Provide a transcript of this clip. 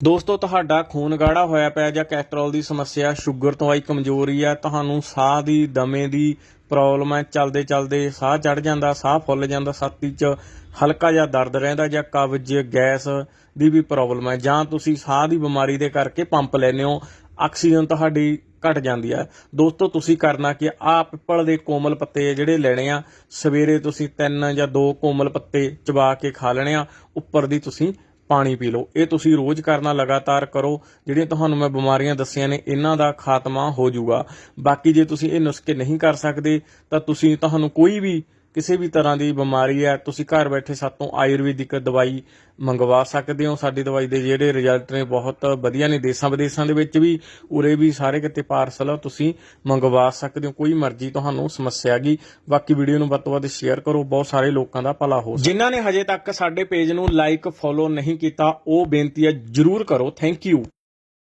ਦੋਸਤੋ, ਤੁਹਾਡਾ ਖੂਨ ਗਾੜਾ ਹੋਇਆ ਪਿਆ ਜਾਂ ਕੈਸਟਰੋਲ ਦੀ ਸਮੱਸਿਆ, ਸ਼ੂਗਰ ਤੋਂ ਆਈ ਕਮਜ਼ੋਰੀ ਆ, ਤੁਹਾਨੂੰ ਸਾਹ ਦੀ, ਦਮੇ ਦੀ ਪ੍ਰੋਬਲਮ ਹੈ ਚਲਦੇ ਚਲਦੇ ਸਾਹ ਚੜ ਜਾਂਦਾ, ਸਾਹ ਫੁੱਲ ਜਾਂਦਾ ਛਾਤੀ 'ਚ ਹਲਕਾ ਜਿਹਾ ਦਰਦ ਰਹਿੰਦਾ ਜਾਂ ਕਬਜ਼, ਗੈਸ ਦੀ ਵੀ ਪ੍ਰੋਬਲਮ ਹੈ ਜਾਂ ਤੁਸੀਂ ਸਾਹ ਦੀ ਬਿਮਾਰੀ ਦੇ ਕਰਕੇ ਪੰਪ ਲੈਂਦੇ ਹੋ, ਆਕਸੀਜਨ ਤੁਹਾਡੀ ਘਟ ਜਾਂਦੀ ਹੈ ਦੋਸਤੋ, ਤੁਸੀਂ ਕਰਨਾ ਕਿ ਆ ਪਿੱਪਲ ਦੇ ਕੋਮਲ ਪੱਤੇ ਜਿਹੜੇ ਲੈਣੇ ਆ, ਸਵੇਰੇ ਤੁਸੀਂ ਤਿੰਨ ਜਾਂ ਦੋ ਕੋਮਲ ਪੱਤੇ ਚਬਾ ਕੇ ਖਾ ਲੈਣੇ ਆ, ਉੱਪਰ ਦੀ ਤੁਸੀਂ ਪਾਣੀ ਪੀ ਲਓ। ਇਹ ਤੁਸੀਂ ਰੋਜ਼ ਕਰਨਾ ਲਗਾਤਾਰ ਕਰੋ। ਜਿਹੜੀਆਂ ਤੁਹਾਨੂੰ ਮੈਂ ਬਿਮਾਰੀਆਂ ਦੱਸੀਆਂ ਨੇ, ਇਹਨਾਂ ਦਾ ਖਾਤਮਾ ਹੋ ਜਾਊਗਾ। ਬਾਕੀ ਜੇ ਤੁਸੀਂ ਇਹ ਨੁਸਖੇ ਨਹੀਂ ਕਰ ਸਕਦੇ, ਤਾਂ ਤੁਸੀਂ, ਤੁਹਾਨੂੰ ਕੋਈ ਵੀ ਕਿਸੇ ਵੀ ਤਰ੍ਹਾਂ ਦੀ ਬਿਮਾਰੀ ਹੈ, ਤੁਸੀਂ ਘਰ ਬੈਠੇ ਸਾਤੋਂ ਆਯੁਰਵੈਦਿਕ ਦਵਾਈ ਮੰਗਵਾ ਸਕਦੇ ਹੋ। ਸਾਡੀ ਦਵਾਈ ਦੇ ਜਿਹੜੇ ਰਿਜ਼ਲਟ ਨੇ, ਬਹੁਤ ਵਧੀਆ ਨੇ। ਦੇਸ਼ਾਂ ਵਿਦੇਸ਼ਾਂ ਦੇ ਵਿੱਚ ਵੀ ਉਰੇ ਵੀ ਸਾਰੇ ਕਿਤੇ ਪਾਰਸਲ ਤੁਸੀਂ ਮੰਗਵਾ ਸਕਦੇ ਹੋ। ਕੋਈ ਮਰਜ਼ੀ ਤੁਹਾਨੂੰ ਸਮੱਸਿਆ ਗਈ ਬਾਕੀ ਵੀਡੀਓ ਨੂੰ ਵੱਧ ਤੋਂ ਵੱਧ ਸ਼ੇਅਰ ਕਰੋ। ਬਹੁਤ ਸਾਰੇ ਲੋਕਾਂ ਦਾ ਭਲਾ ਹੋ ਜਿਨ੍ਹਾਂ ਨੇ ਹਜੇ ਤੱਕ ਸਾਡੇ ਪੇਜ ਨੂੰ ਲਾਈਕ ਫੋਲੋ ਨਹੀਂ ਕੀਤਾ, ਉਹ ਬੇਨਤੀ ਹੈ ਜਰੂਰ ਕਰੋ। Thank you